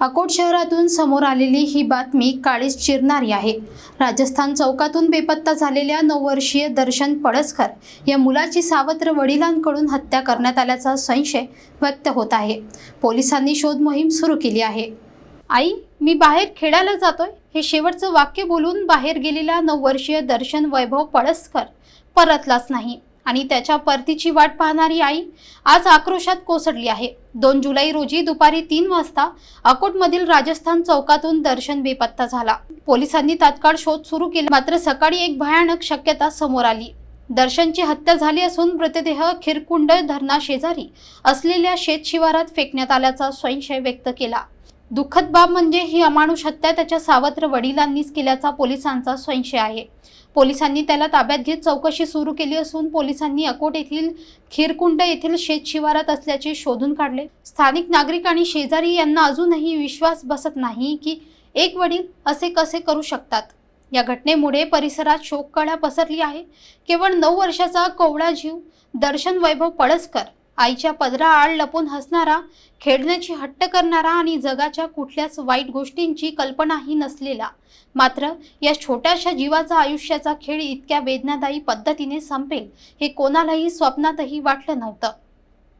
अकोट शहरातून समोर आलेली ही बातमी काळीच चिरणारी आहे. राजस्थान चौकातून बेपत्ता झालेल्या नऊ वर्षीय दर्शन पडसकर या मुलाची सावत्र वडिलांकडून हत्या करण्यात आल्याचा संशय व्यक्त होत आहे. पोलिसांनी शोध मोहीम सुरू केली आहे. आई मी बाहेर खेळायला जातोय. हे शेवटचं वाक्य बोलून बाहेर गेलेला नऊ वर्षीय दर्शन वैभव पडसकर परतलाच नाही. आणि त्याच्या परतीची वाट पाहणारी आई आज आक्रोशात कोसळली आहे. दोन जुलै रोजी दुपारी तीन वाजता अकोटमधील राजस्थान चौकातून दर्शन बेपत्ता झाला. पोलिसांनी तात्काळ शोध सुरू केला. मात्र सकाळी एक भयानक शक्यता समोर आली. दर्शनची हत्या झाली असून मृतदेह खिरकुंड धरणा शेजारी असलेल्या शेत शिवारात फेकण्यात आल्याचा संशय व्यक्त केला. दुःखद बाब म्हणजे ही अमानुष हत्या त्याच्या सावत्र वडिलांनीच केल्याचा पोलिसांचा संशय आहे. पोलिसांनी त्याला ताब्यात घेत चौकशी सुरू केली असून पोलिसांनी अकोट येथील खिरकुंड येथील शेत शिवारात असल्याचे शोधून काढले. स्थानिक नागरिक आणि शेजारी यांना अजूनही विश्वास बसत नाही की एक वडील असे कसे करू शकतात. या घटनेमुळे परिसरात शोककळा पसरली आहे. केवळ नऊ वर्षाचा कोवळा जीव दर्शन वैभव पळसकर आईच्या पदरा आड लपून हसणारा खेळण्याची हट्ट करणारा आणि जगाच्या कुठल्याच वाईट गोष्टींची कल्पनाही नसलेला. मात्र या छोट्याशा जीवाचा आयुष्याचा खेळ इतक्या वेदनादायी पद्धतीने संपेल हे कोणालाही स्वप्नातही वाटलं नव्हतं.